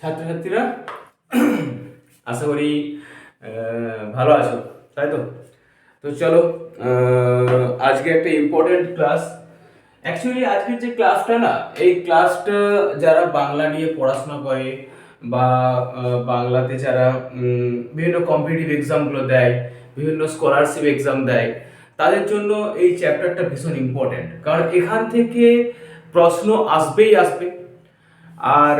ছাত্রছাত্রীরা, আশা করি ভালো আছো, তাই তো? তো চলো আজকে একটা ইম্পর্টেন্ট ক্লাস অ্যাকচুয়ালি আজকের যে ক্লাসটা না, এই ক্লাসটা যারা বাংলা নিয়ে পড়াশোনা করে বা বাংলাতে যারা বিভিন্ন কম্পিটিটিভ এক্সামগুলো দেয়, বিভিন্ন স্কলারশিপ এক্সাম দেয়, তাদের জন্য এই চ্যাপ্টারটা ভীষণ ইম্পর্টেন্ট কারণ এখান থেকে প্রশ্ন আসবেই আসবে। আর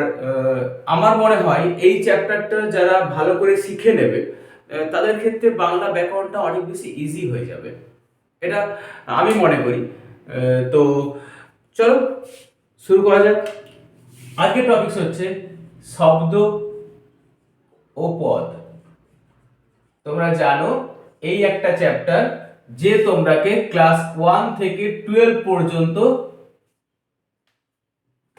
আমার মনে হয় এই চ্যাপ্টারটা যারা ভালো করে শিখে নেবে তাদের ক্ষেত্রে বাংলা ব্যাকরণটা অনেক বেশি ইজি হয়ে যাবে। এটা আমি মনে করি। তো চলো, শুরু করা যাক। আজকের টপিকস হচ্ছে শব্দ ও পদ। তোমরা জানো, এই একটা চ্যাপ্টার যে তোমরাকে ক্লাস ওয়ান থেকে টুয়েলভ পর্যন্ত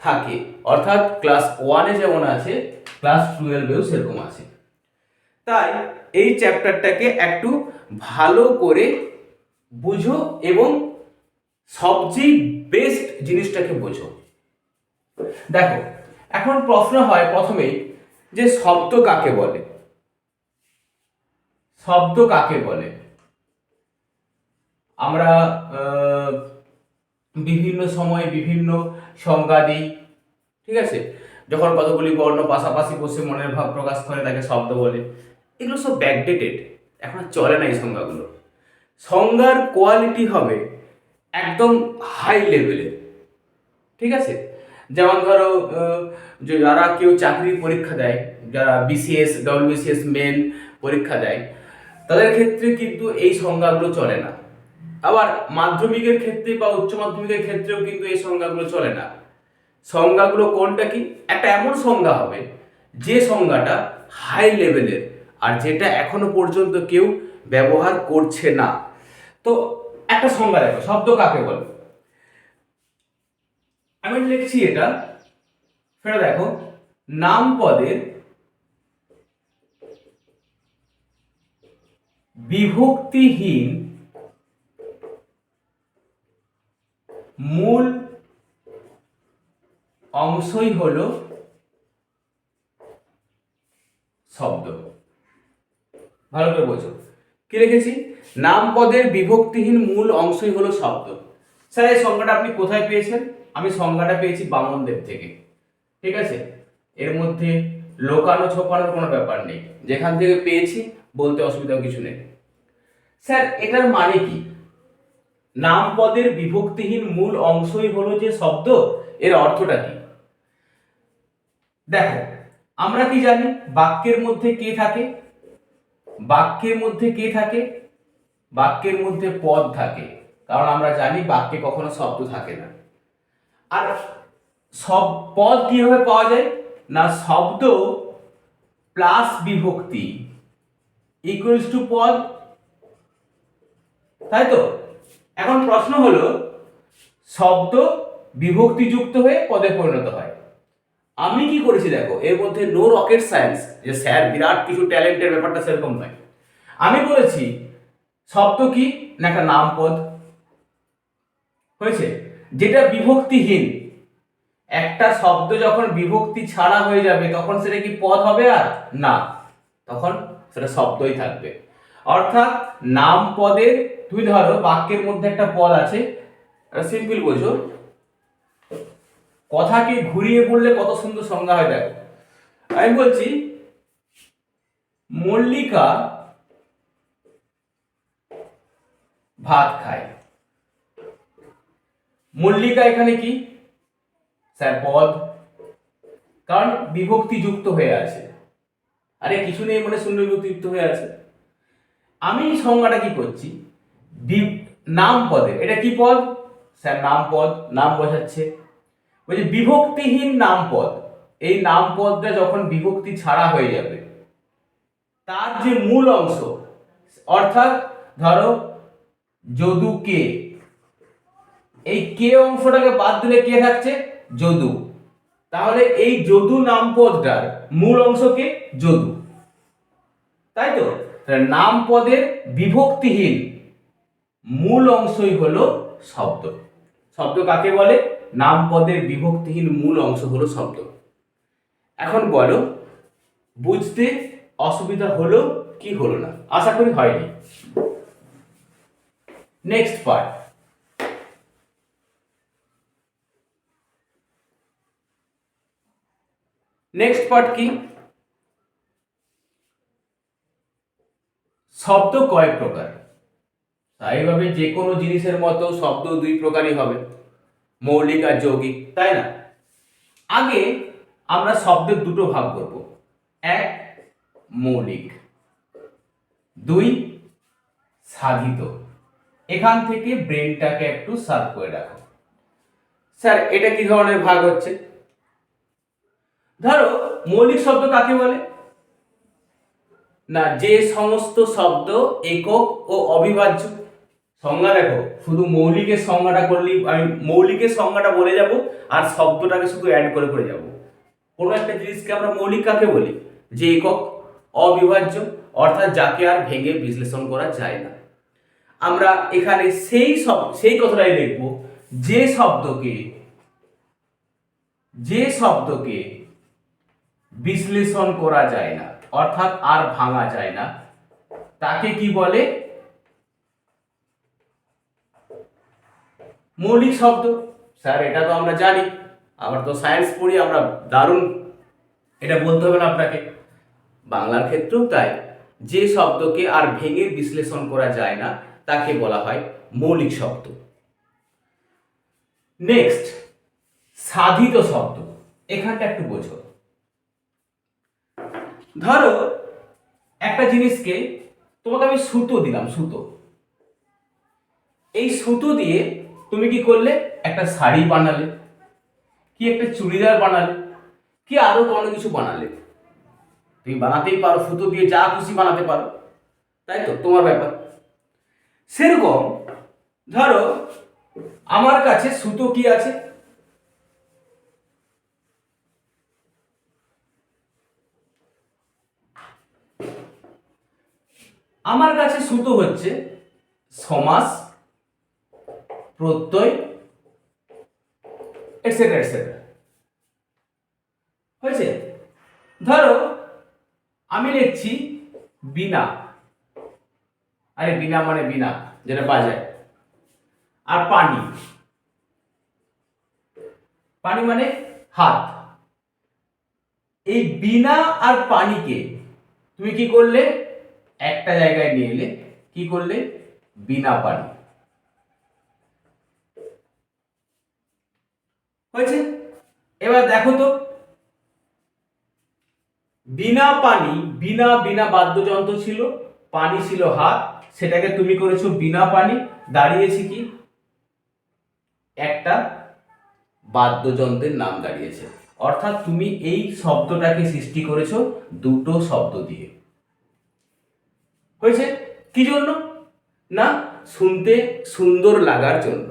থাকে। অর্থাৎ ক্লাস ওয়ানে যেমন আছে ক্লাস টুয়েলভেও সেরকম আছে। তাই এই চ্যাপ্টারটাকে একটু ভালো করে বুঝো এবং সবচেয়ে বেস্ট জিনিসটাকে বোঝো। দেখো, এখন প্রশ্ন হয় প্রথমেই যে শব্দ কাকে বলে? শব্দ কাকে বলে? আমরা বিভিন্ন সময়ে বিভিন্ন সংজ্ঞা দিই ঠিক আছে? যখন কতগুলি বর্ণ পাশাপাশি বসে মনের ভাব প্রকাশ করে তাকে শব্দ বলে, এগুলো সব ব্যাকডেটেড এখন চলে না এই সংজ্ঞাগুলো। সংজ্ঞার কোয়ালিটি হবে একদম হাই লেভেলের ঠিক আছে? যেমন ধরো যে যারা কেউ চাকরির পরীক্ষা দেয়, যারা বিসিএস ডব্লিউবিসিএস মেন পরীক্ষা দেয়, তাদের ক্ষেত্রে কিন্তু এই সংজ্ঞাগুলো চলে না। আবার মাধ্যমিকের ক্ষেত্রে বা উচ্চ মাধ্যমিকের ক্ষেত্রেও কিন্তু এই সংজ্ঞাগুলো চলে না। সংজ্ঞাগুলো কোনটা কি? একটা এমন সংজ্ঞা হবে, যে সংজ্ঞাটা হাই লেভেলের আর যেটা এখনও পর্যন্ত কেউ ব্যবহার করছে না। তো একটা সংজ্ঞা দেখো, শব্দ কাকে বলে? আমি লিখছি এটা, সেটা দেখো, নাম পদের বিভক্তিহীন মূল অংশই হলো শব্দ। ভালো করে বোঝো। কি লিখেছি নাম পদের বিভক্তিহীন মূল অংশই হলো শব্দ। স্যার, এই সংজ্ঞাটা আপনি কোথায় পেয়েছেন? আমি সংজ্ঞাটা পেয়েছি বামনদেব থেকে। ঠিক আছে? এর মধ্যে লোকানো ছোপানোর কোনো ব্যাপার নেই। যেখান থেকে পেয়েছি, বলতে অসুবিধা কিছু নেই। স্যার, এটার মানে কি? নাম পদের বিভক্তিহীন মূল অংশই হলো যে শব্দ, এর অর্থটা কি? দেখো, আমরা কি জানি বাক্যের মধ্যে কে থাকে? বাক্যের মধ্যে কে থাকে? বাক্যের মধ্যে পদ থাকে, কারণ আমরা জানি বাক্যে কখনো শব্দ থাকে না। আর সব পদ কীভাবে পাওয়া যায়? না, শব্দ প্লাস বিভক্তি ইকুয়ালস টু পদ, তাই তো? এখন প্রশ্ন হলো, শব্দ বিভক্তিযুক্ত হয়ে পদে পরিণত হয়। আমি কি করেছি দেখো, এর মধ্যে নো রকেট সায়েন্স যে স্যার বিরাট কিছু ট্যালেন্টের ব্যাপারটা সেরকম নয়। আমি বলেছি, শব্দ কি না একটা নাম পদ? হয়েছে? যেটা বিভক্তিহীন। একটা শব্দ যখন বিভক্তি ছাড়া হয়ে যাবে, তখন সেটা কি পদ হবে আর? না। তখন সেটা শব্দই থাকবে। অর্থাৎ নাম পদের, তুমি ধরো বাক্যের মধ্যে একটা পদ আছে সিম্পল বোঝো। কথাকে ঘুরিয়ে বললে কত সুন্দর সংজ্ঞা হয়, দেখো। আমি বলছি, মল্লিকা ভাত খায়। মল্লিকা এখানে কি? স্যার, পদ। কারণ বিভক্তি যুক্ত হয়ে আছে। আরে, কিছু নেই মানে শূন্য বিভক্তি যুক্ত হয়ে আছে। আমি সংজ্ঞাটা কি করছি? নাম পদে। এটা কি পদ? স্যার, নাম পদ, নাম বোঝাচ্ছে বলছি বিভক্তিহীন নাম পদ, এই নাম পদটা যখন বিভক্তি ছাড়া হয়ে যাবে, তার যে মূল অংশ, অর্থাৎ ধরো যদু কে, এই কে অংশটাকে বাদ দিলে কে থাকছে? যদু। তাহলে এই যদু নাম পদটার মূল অংশ কে? যদু। তাই তো? নাম পদের বিভক্তিহীন মূল অংশই হলো শব্দ। শব্দ কাকে বলে? নাম পদের বিভক্তিহীন মূল অংশ হলো শব্দ। এখন বলো, বুঝতে অসুবিধা হলো কি হলো না? আশা করি হয়নি। নেক্সট পার্ট নেক্সট পার্ট কি? শব্দ কয় প্রকার? স্বাভাবিকভাবে যে কোনো জিনিসের মতো শব্দ দুই প্রকারই হবে। মৌলিক আর যৌগিক, তাই না? আগে আমরা শব্দের দুটো ভাগ করব। এক, মৌলিক। দুই, সাধিত। এখান থেকে ব্রেনটাকে একটু সার্ভ করে রাখো। স্যার, এটা কি ধরনের ভাগ হচ্ছে? ধরো, মৌলিক শব্দ কাকে বলে? না, যে সমস্ত শব্দ একক ও অবিভাজ্য। সংজ্ঞা দেখো, শুধু মৌলিকের সংজ্ঞাটা করলেই, আমি মৌলিকের সংজ্ঞাটা বলে যাব, আর শব্দটাকে শুধু অ্যাড করে করে যাব। কোনো একটা জিনিসকে আমরা মৌলিক কাকে বলি? যে একক, অবিভাজ্য, অর্থাৎ যাকে আর ভেঙে বিশ্লেষণ করা যায় না। আমরা এখানে সেই সব, সেই কথাটাই দেখব, যে শব্দকে যে শব্দকে বিশ্লেষণ করা যায় না। অর্থাৎ আর ভাঙা যায় না। তাকে কি বলে? মৌলিক শব্দ। স্যার, এটা তো আমরা জানি। আমরা তো সায়েন্স পড়ি, আমরা দারুণ। এটা বলতে হবে না আপনাকে। বাংলার ক্ষেত্রেও তাই। যে শব্দকে আর ভেঙে বিশ্লেষণ করা যায় না, তাকে বলা হয় মৌলিক শব্দ। নেক্সট সাধিত শব্দ। এখানটা একটু বোঝো। ধরো, একটা জিনিসকে তোমাকে আমি সুতো দিলাম, সুতো। এই সুতো দিয়ে তুমি কি করলে? একটা শাড়ি বানালে, কি একটা চুড়িদার বানালে, কি আরও কোনো কিছু বানালে। তুমি বানাতেই পারো, সুতো দিয়ে যা খুশি বানাতে পারো। তাই তো? তোমার ব্যাপার। সেরকম, ধরো, আমার কাছে সুতো কি আছে? আমার কাছে সুতো হচ্ছে সমাস, প্রত্যয় এটসেট্রা এটসেট্রা হয়েছে? ধরো, আমি লিখছি বিনা। আরে বিনা মানে বিনা, যেটা বাজায় আর পানি। পানি মানে হাত। এই বিনা আর পানিকে তুমি কি করলে? একটা জায়গায় নিয়ে এলে কি করলে? বিনা পানি। হয়েছে? এবার দেখো তো। বিনা পানি, বিনা বিনা বাদ্যযন্ত্র ছিল, পানি ছিল হাত, সেটাকে তুমি করেছ বিনা পানি, দাঁড়িয়েছে কি? একটা বাদ্যযন্ত্রের নাম দাঁড়িয়েছে। অর্থাৎ তুমি এই শব্দটাকে সৃষ্টি করেছ দুটো শব্দ দিয়ে। হয়েছে? কি জন্য? না, শুনতে সুন্দর লাগার জন্য।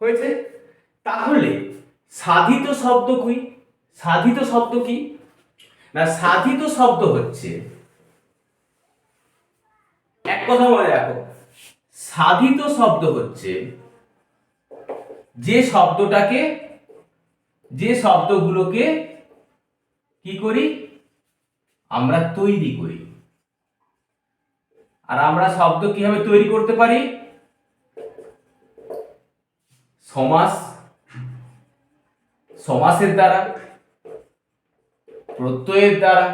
হয়েছে? তাহলে সাধিত শব্দ কি? সাধিত শব্দ কি? না, সাধিত শব্দ হচ্ছে, এক কথা মনে রাখো, সাধিত শব্দ হচ্ছে যে শব্দটাকে, যে শব্দগুলোকে কি করি? আমরা তৈরি করি। আর আমরা শব্দ কীভাবে তৈরি করতে পারি? সমাস, সমাসের দ্বারা, প্রত্যয়ের দ্বারা।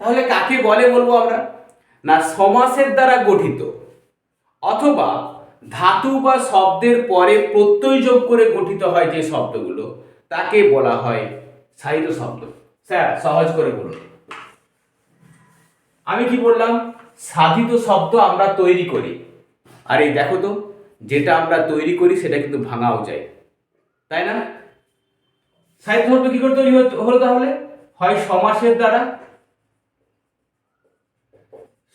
তাহলে কাকে বলে বলব আমরা? না, সমাসের দ্বারা গঠিত। অথবা ধাতু বা শব্দের পরে প্রত্যয় যোগ করে গঠিত হয় যে শব্দগুলো, তাকে বলা হয় সাহিত্য শব্দ। স্যার, সহজ করে বলুন। আমি কি বললাম? সাধিত শব্দ আমরা তৈরি করি। আর এই দেখো তো, যেটা আমরা তৈরি করি সেটা কিন্তু ভাঙাও যায়। তাই না? সাহিত্য শব্দ কি করে তৈরি হলো তাহলে? হয় সমাসের দ্বারা?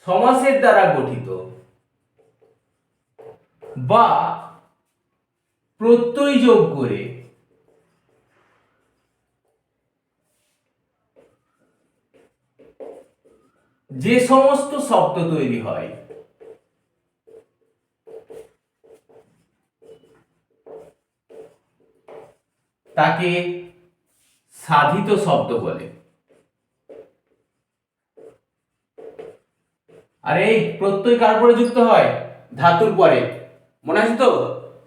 সমাসের দ্বারা গঠিত। বা প্রত্যয় যোগ করে যে সমস্ত শব্দ তৈরি হয়, তাকে সাধিত শব্দ বলে। আর, এই প্রত্যয় কার পরে যুক্ত হয়? ধাতুর পরে। মনে আছে তো?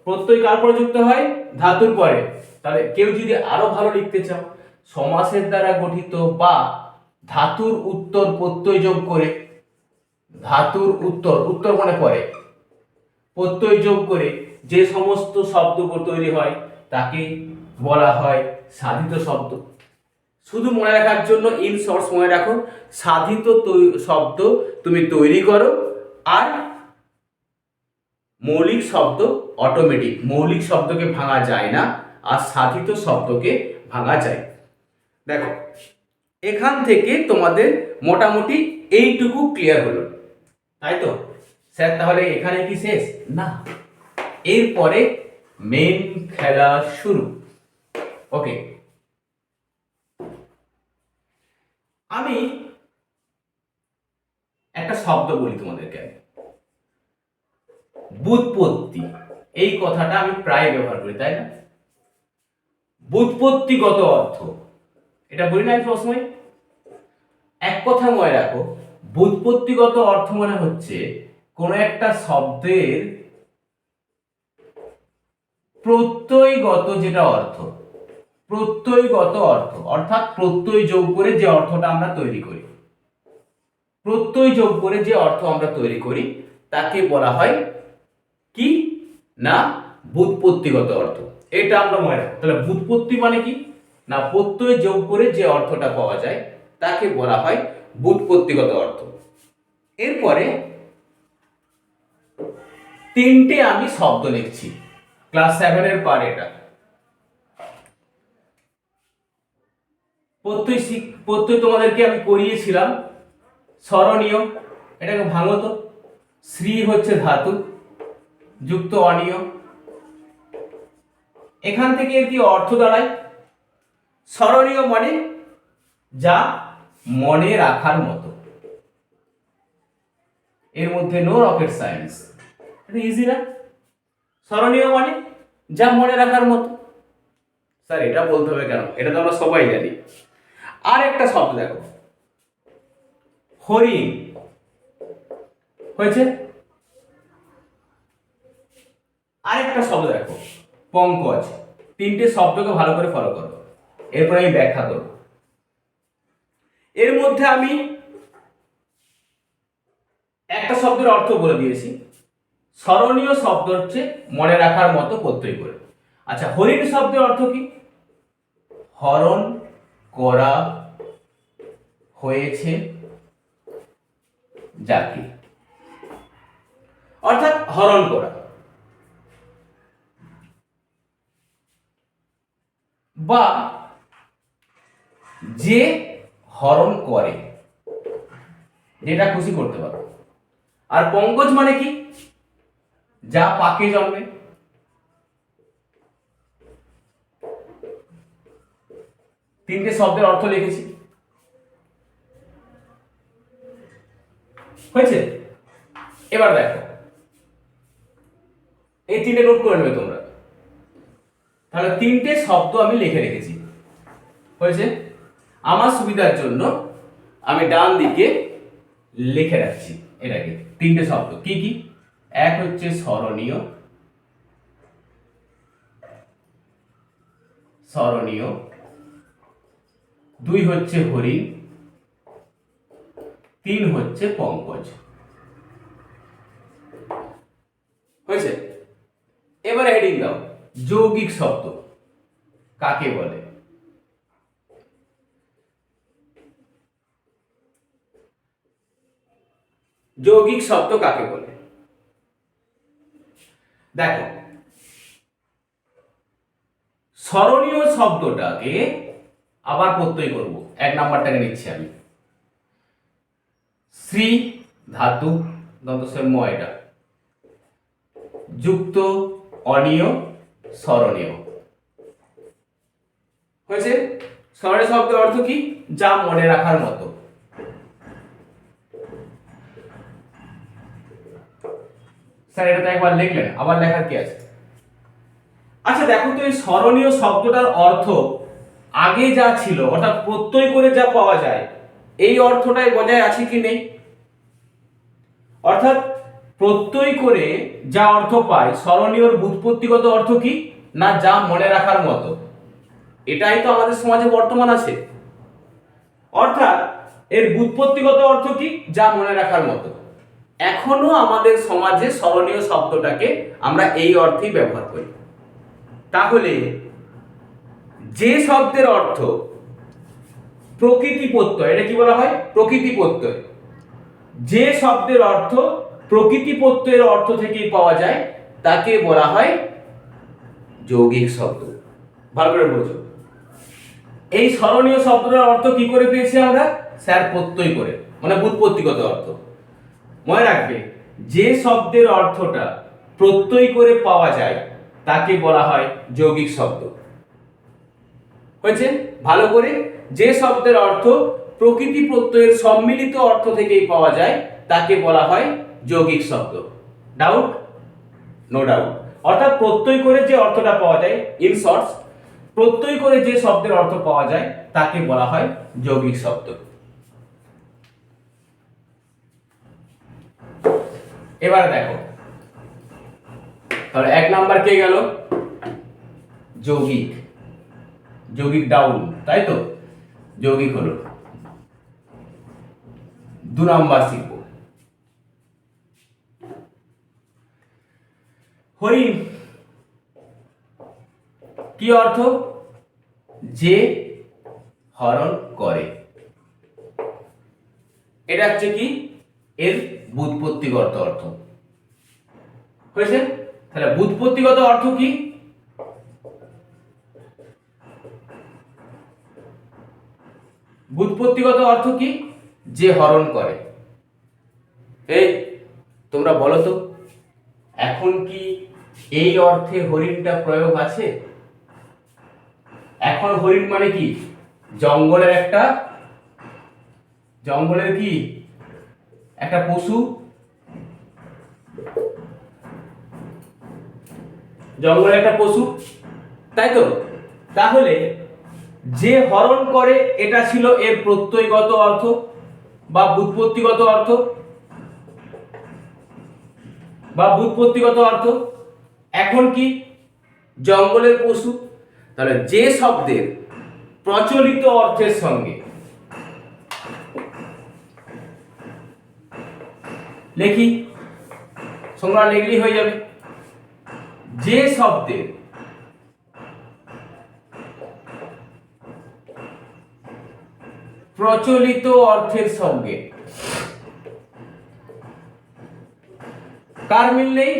প্রত্যয় কার পরে যুক্ত হয়? ধাতুর পরে। তাহলে কেউ যদি আরও ভালো লিখতে চাও, সমাসের দ্বারা গঠিত বা ধাতুর উত্তর প্রত্যয় যোগ করে, ধাতুর উত্তর উত্তর মনে পড়ে প্রত্যয় যোগ করে যে সমস্ত শব্দ তৈরি হয়, তাকে বলা হয় সাধিত শব্দ। শুধু মনে রাখার জন্য ইন শর্টস মনে রাখো, সাধিত শব্দ তুমি তৈরি করো আর মৌলিক শব্দ অটোমেটিক মৌলিক শব্দকে ভাঙা যায় না, আর সাধিত শব্দকে ভাঙা যায়। দেখো এখান থেকে তোমাদের মোটামুটি এইটুকু ক্লিয়ার হলো। তাই তো? স্যার, তাহলে এখানে কি শেষ? না। এরপরে মেন খেলা শুরু। ওকে আমি একটা শব্দ বলি তোমাদেরকে। বুৎপত্তি। এই কথাটা আমি প্রায় ব্যবহার করি, তাই না? বুৎপত্তিগত অর্থ। এটা বলি না আমি সবসময় এক কথা মনে রাখো বুৎপত্তিগত অর্থ মানে হচ্ছে কোন একটা শব্দের প্রত্যয়গত যেটা অর্থ, প্রত্যয়গত অর্থ, অর্থাৎ প্রত্যয় যোগ করে যে অর্থটা আমরা তৈরি করি। প্রত্যয় যোগ করে যে অর্থ আমরা তৈরি করি, তাকে বলা হয় কি? না বুৎপত্তিগত অর্থ। এটা আমরা মনে রাখব। তাহলে বুৎপত্তি মানে কি? না প্রত্যয় যোগ করে যে অর্থটা পাওয়া যায়, তাকে বলা হয় বুৎপত্তিগত অর্থ। এরপরে তিনটে আমি শব্দ লিখছি। ক্লাস সেভেনের পার এটা। প্রত্যয় শিখ প্রত্যয় তোমাদেরকে আমি করিয়েছিলাম। স্মরণীয় এটাকে ভাঙো তো? শ্রী হচ্ছে ধাতু, যুক্ত অনিয় এখান থেকে কি অর্থ দাঁড়ায়? স্মরণীয় মানে যা মনে রাখার মতো। এর মধ্যে নো রকেট সায়েন্স ইজি না। স্মরণীয় মানে যা মনে রাখার মতো। স্যার, এটা বলতে হবে কেন? এটা তো আমরা সবাই জানি। আর একটা শব্দ দেখো। হরিণ। হয়েছে? আরেকটা শব্দ দেখো। পঙ্কজ। তিনটে শব্দকে ভালো করে ফলো করো। এরপর আমি ব্যাখ্যা করব। এর মধ্যে আমি একটা শব্দের অর্থ বলে দিয়েছি। স্মরণীয় শব্দ হচ্ছে মনে রাখার মতো প্রত্যয় করে। আচ্ছা হরিণ শব্দের অর্থ কি? হরণ করা হয়েছে যাকে অর্থাৎ হরণ করা বা যে হরণ করে যেটা খুশি করতে পারো। আর পঙ্কজ মানে কি? যা পাকে জন্মে। তিনটে শব্দের অর্থ লিখেছি। হয়েছে? এবার দেখো। এই তিনটে নোট করে নেবে তোমরা। তাহলে তিনটে শব্দ আমি লিখে রেখেছি। হয়েছে? আমার সুবিধার জন্য আমি ডান দিকে লিখে রাখছি এটাকে। তিনটে শব্দ। কি কি? এক হচ্ছে স্মরণীয়। স্মরণীয়। দুই হচ্ছে হরিণ তিন হচ্ছে পঙ্কজ। হয়েছে? এবারে হেডিং দাও। যৌগিক শব্দ। কাকে বলে? যৌগিক শব্দ কাকে বলে? দেখো, স্মরণীয় শব্দটাকে আবার প্রত্যয় করব। এক নাম্বারটাকে নিচ্ছি আমি। শ্রী, ধাতু দন্তস্বর যুক্ত, অনিয়, স্মরণীয়। হয়েছে? স্মরণীয় শব্দের অর্থ কি? যা মনে রাখার মতো। স্যার, এটা একবার লিখলেন, আবার লেখার কি আছে? আচ্ছা দেখো তো এই স্মরণীয় শব্দটার অর্থ, আগে যা ছিল, অর্থাৎ প্রত্যয় করে যা পাওয়া যায়, এই অর্থটাই বজায় আছে কি নেই? অর্থাৎ প্রত্যয় করে যা অর্থ পায়, স্মরণীয়র বুৎপত্তিগত অর্থ কি? না, যা মনে রাখার মতো। এটাই তো আমাদের সমাজে বর্তমান আছে। অর্থাৎ এর বুৎপত্তিগত অর্থ কি? যা মনে রাখার মতো। এখনও আমাদের সমাজে স্মরণীয় শব্দটাকে আমরা এই অর্থেই ব্যবহার করি। তাহলে যে শব্দের অর্থ প্রকৃতি প্রত্যয় এটা কি বলা হয়? প্রকৃতি প্রত্যয় যে শব্দের অর্থ প্রকৃতি প্রত্যয়ের অর্থ থেকেই পাওয়া যায়, তাকে বলা হয় যৌগিক শব্দ। ভালো করে বোঝো এই স্মরণীয় শব্দটার অর্থ কি করে পেয়েছি আমরা? স্যার প্রত্যয় করে মানে বুৎপত্তিগত অর্থ। মনে রাখবে, যে শব্দের অর্থটা প্রত্যয় করে পাওয়া যায়, তাকে বলা হয় যৌগিক শব্দ। হয়েছে? ভালো করে, যে শব্দের অর্থ প্রকৃতি প্রত্যয়ের সম্মিলিত অর্থ থেকেই পাওয়া যায়, তাকে বলা হয় যৌগিক শব্দ। ডাউট নো ডাউট অর্থাৎ প্রত্যয় করে যে অর্থটা পাওয়া যায় ইন শর্টস প্রত্যয় করে যে শব্দের অর্থ পাওয়া যায়, তাকে বলা হয় যৌগিক শব্দ। এবারে দেখো। তাহলে এক নাম্বার কে গেল? যৌগিক। যৌগিক ডাউন, তাই তো? যৌগিক হলো। দু নাম্বার শিখব হরিণ। কি অর্থ? যে হরণ করে। এটা হচ্ছে কি? এর বুৎপত্তিগত অর্থ। হয়েছে? তাহলে বুৎপত্তিগত অর্থ কি? বুৎপত্তিগত অর্থ কি? যে হরণ করে। এই, তোমরা বলো তো, এখন কি এই অর্থে হরিণটা প্রয়োগ আছে? এখন হরিণ মানে কি? জঙ্গলের একটা, জঙ্গলের কি? একটা পশু। জঙ্গলের একটা পশু। তাই তো? তাহলে যে হরণ করে, এটা ছিল এর প্রত্যয়গত অর্থ বা বুৎপত্তিগত অর্থ? বা বুৎপত্তিগত অর্থ? এখন কি? জঙ্গলের পশু। তাহলে যে শব্দের প্রচলিত অর্থের সঙ্গে লেখি। সংজ্ঞা লিখলেই হয়ে যাবে। যে শব্দের প্রচলিত অর্থের সঙ্গে কার মিল নেই?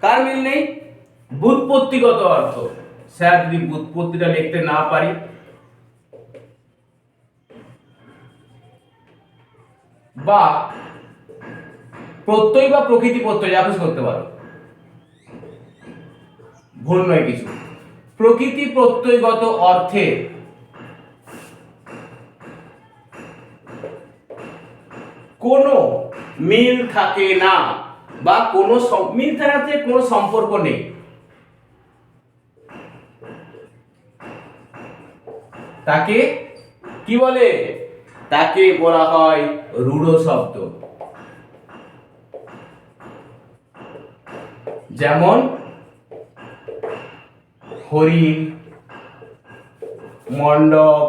কার মিল নেই? বুৎপত্তিগত অর্থ। স্যার, যদি বুৎপত্তিটা লিখতে না পারি? বা প্রত্যয় বা প্রকৃতি প্রত্যয় যা কিছু করতে পারো। ভুল নয় কিছু। প্রকৃতি প্রত্যয়গত অর্থে কোনো মিল থাকে না বা কোনো মিল থাকাতে কোনো সম্পর্ক নেই। তাকে কি বলে? তাকে বলা হয় রূঢ় শব্দ। যেমন হরিণ, মণ্ডপ,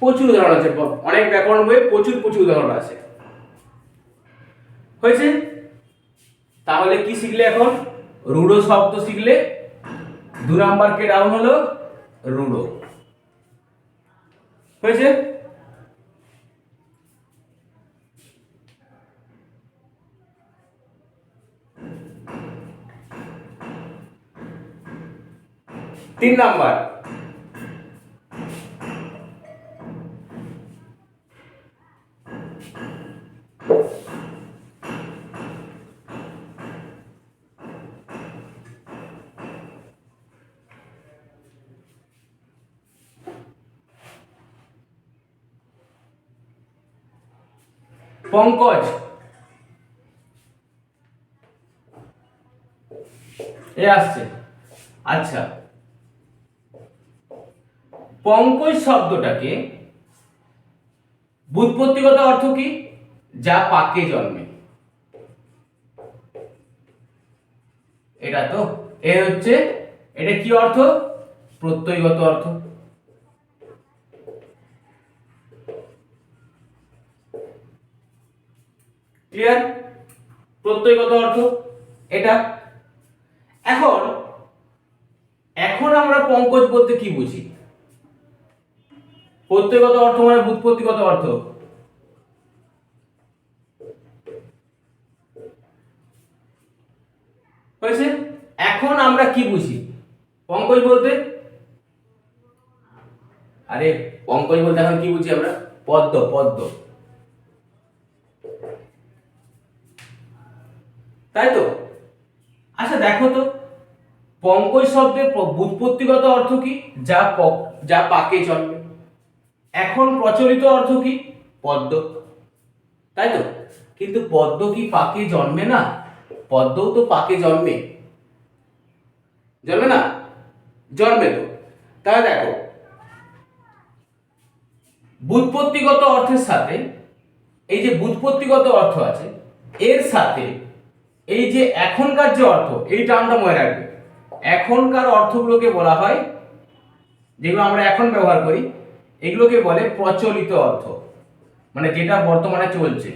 প্রচুর উদাহরণ আছে, অনেক ব্যাকরণ বইয়ে প্রচুর প্রচুর উদাহরণ আছে। হয়েছে? তাহলে কি শিখলে এখন? রুড়ো শব্দ শিখলে দু নাম্বার কে ডাউন হলো রুড়ো। হয়েছে? তিন নাম্বার। পঙ্কজ। এ আসছে। আচ্ছা। পঙ্কজ শব্দটাকে বুৎপত্তিগত অর্থ কি? যা পাকে জন্মে। এটা তো, এ হচ্ছে, এটা কি অর্থ? প্রত্যয়গত অর্থ। ক্লিয়ার? প্রত্যয়গত অর্থ এটা। এখন এখন আমরা পঙ্কজ বলতে কি বুঝি? প্রত্যয়গত অর্থ মানে বুৎপত্তিগত অর্থ। হয়েছে এখন আমরা কি বুঝি? পঙ্কজ বলতে? আরে, পঙ্কজ বলতে এখন কি বুঝি আমরা? পদ্ম পদ্ম। তাই তো? আচ্ছা দেখো তো। পঙ্কজ শব্দের ব্যুৎপত্তিগত অর্থ কি? যা যা পাকে জন্মে এখন প্রচলিত অর্থ কি? পদ্ম। তাই তো? কিন্তু পদ্ম কি পাকে জন্মে না? পদ্মও তো পাকে জন্মে। জন্মে না? জন্মে তো। তাহলে দেখো, বুৎপত্তিগত অর্থের সাথে, এই যে বুৎপত্তিগত অর্থ আছে, এর সাথে এই যে এখনকার যে অর্থ, এই টার্মটা মনে রাখবে। এখনকার অর্থগুলোকে বলা হয়, যেগুলো আমরা এখন ব্যবহার করি এগুলোকে বলে প্রচলিত অর্থ মানে যেটা বর্তমানে চলছে।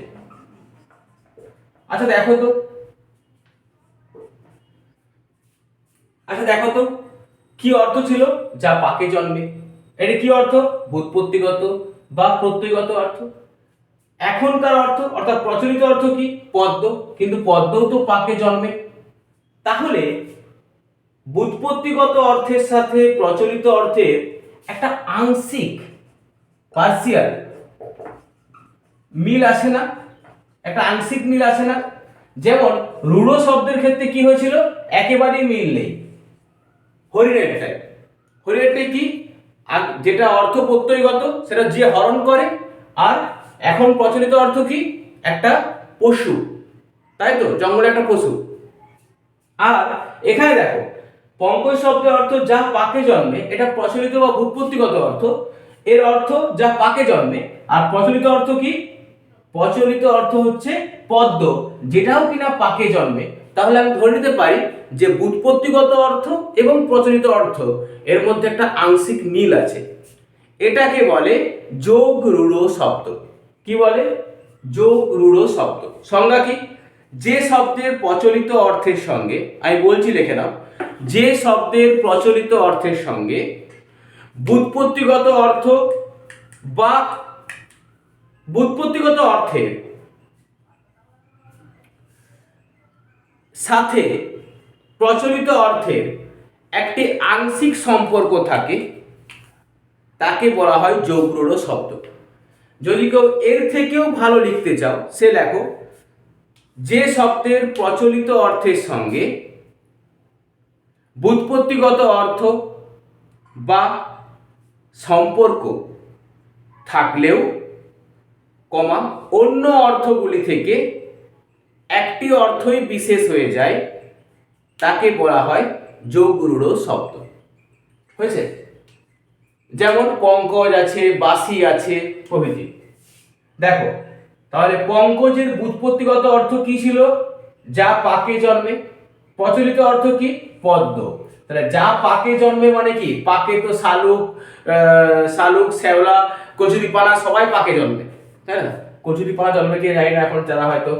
আচ্ছা দেখো তো। আচ্ছা দেখো তো। কি অর্থ ছিল? যা পাকে জন্মে। এটা কি অর্থ? বুৎপত্তিগত বা প্রত্যয়গত অর্থ। এখনকার অর্থ, অর্থাৎ প্রচলিত অর্থ কি? পদ্ম। কিন্তু পদ্মও তো পাকে জন্মে। তাহলে বুৎপত্তিগত অর্থের সাথে প্রচলিত অর্থের একটা আংশিক পার্সিয়াল মিল আছে না, একটা আংশিক মিল আছে না। যেমন, রূঢ় শব্দের ক্ষেত্রে কি হয়েছিল? একেবারেই মিল নেই। হরিণেরটাই হরিণেরটাই কি? যেটা অর্থ প্রত্যয়গত, সেটা যে হরণ করে, আর এখন প্রচলিত অর্থ কি? একটা পশু। তাই তো? জঙ্গলে একটা পশু। আর এখানে দেখো, পঙ্কজ শব্দের অর্থ যা পাকে জন্মে, এটা প্রচলিত বা ভূৎপত্তিগত অর্থ। এর অর্থ যা পাকে জন্মে? আর প্রচলিত অর্থ কি? প্রচলিত অর্থ হচ্ছে পদ্ম। যেটাও কিনা পাকে জন্মে? তাহলে আমি ধরে নিতে পারি যে বুৎপত্তিগত অর্থ এবং প্রচলিত অর্থ। এর মধ্যে একটা আংশিক মিল আছে। এটাকে বলে যোগ রূঢ় শব্দ। কি বলে? যোগ রূঢ় শব্দ। সংজ্ঞা কি? যে শব্দের প্রচলিত অর্থের সঙ্গে, আমি বলছি লিখে নাও, যে শব্দের প্রচলিত অর্থের সঙ্গে বুৎপত্তিগত অর্থ বা বুৎপত্তিগত অর্থে সাথে প্রচলিত অর্থের একটি আংশিক সম্পর্ক থাকে, তাকে বলা হয় যোগরূঢ় শব্দ। যদি কেউ এর থেকেও ভালো লিখতে চাও, সে লেখো, যে শব্দের প্রচলিত অর্থের সঙ্গে বুৎপত্তিগত অর্থ বা সম্পর্ক থাকলেও, কমা, অন্য অর্থগুলি থেকে একটি অর্থই বিশেষ হয়ে যায়, তাকে বলা হয় যোগরূঢ় শব্দ। হয়েছে? যেমন পঙ্কজ আছে, বাসি আছে, প্রভৃতি। দেখো, তাহলে পঙ্কজের বুৎপত্তিগত অর্থ কি ছিল? যা পাকে জন্মে, প্রচলিত অর্থ কি? পদ্ম। তাহলে যা পাকে জন্মে মানে কি? পাকে তো শালুক শালুক, শ্যাওলা, কচুরিপানা সবাই পাকে জন্মে, তাই না? কচুরিপানা জন্মে কি জানি না এখন যারা হয়তো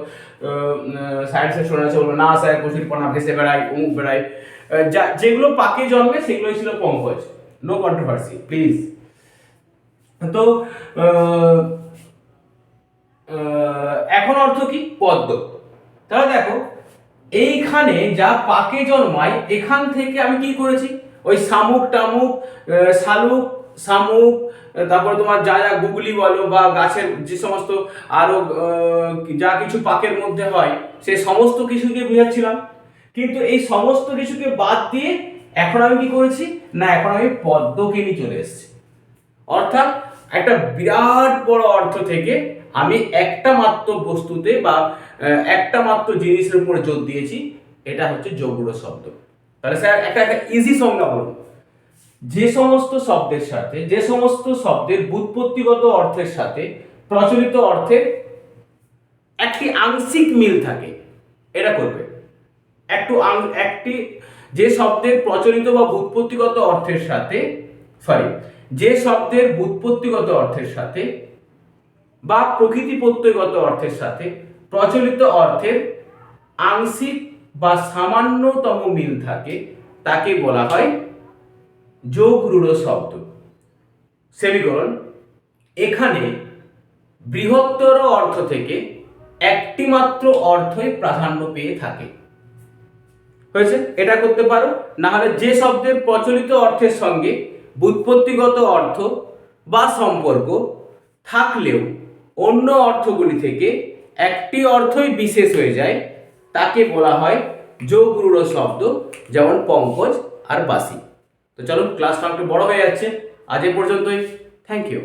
সায়েন্সের শোনা বলব, না স্যার কচুরিপানা ভেসে বেড়ায়, অমুক বেড়ায়। যা, যেগুলো পাকে জন্মে সেগুলোই ছিল পঙ্কজ নো কন্ট্রোভার্সি প্লিজ তো এখন অর্থ কি? পদ্ম। তাহলে দেখো এইখানে যা পাকে জন্মায় এখান থেকে আমি কি করেছি? ওই শামুক টামুক শালুক শামুক তারপরে তোমার যা যা গুগলি বলো বা গাছের যে সমস্ত আরও আহ, যা কিছু পাকের মধ্যে হয় সে সমস্ত কিছুকে বুঝাচ্ছিলাম। কিন্তু এই সমস্ত কিছুকে বাদ দিয়ে এখন আমি কি করেছি? না এখন আমি পদ্মকে নিয়ে চলে এসেছি। অর্থাৎ একটা বিরাট বড় অর্থ থেকে আমি একটা মাত্র বস্তুতে বা একটা মাত্র জিনিসের উপরে জোর দিয়েছি, এটা হচ্ছে যোগগুলো শব্দ। তাহলে স্যার, একটা একটা ইজি সংজ্ঞা বলুন। যে সমস্ত শব্দের সাথে, যে সমস্ত শব্দের বুৎপত্তিগত অর্থের সাথে প্রচলিত অর্থের একটি আংশিক মিল থাকে, এটা করবে। একটু একটি, যে শব্দের প্রচলিত বা বুৎপত্তিগত অর্থের সাথে সরি যে শব্দের বুৎপত্তিগত অর্থের সাথে বা প্রকৃতি প্রত্যয়গত অর্থের সাথে প্রচলিত অর্থের আংশিক বা সামান্যতম মিল থাকে, তাকে বলা হয় যোগ রূঢ় শব্দ। সেমিকরণ এখানে বৃহত্তর অর্থ থেকে একটি মাত্র অর্থই প্রাধান্য পেয়ে থাকে। হয়েছে? এটা করতে পারো। না হলে যে শব্দের প্রচলিত অর্থের সঙ্গে বুৎপত্তিগত অর্থ বা সম্পর্ক থাকলেও অন্য অর্থগুলি থেকে একটি অর্থই বিশেষ হয়ে যায়, তাকে বলা হয় যোগ রূঢ় শব্দ, যেমন পঙ্কজ আর বাসি। তো চলুন ক্লাসটা একটু বড় হয়ে যাচ্ছে। আজ এ পর্যন্তই। Thank you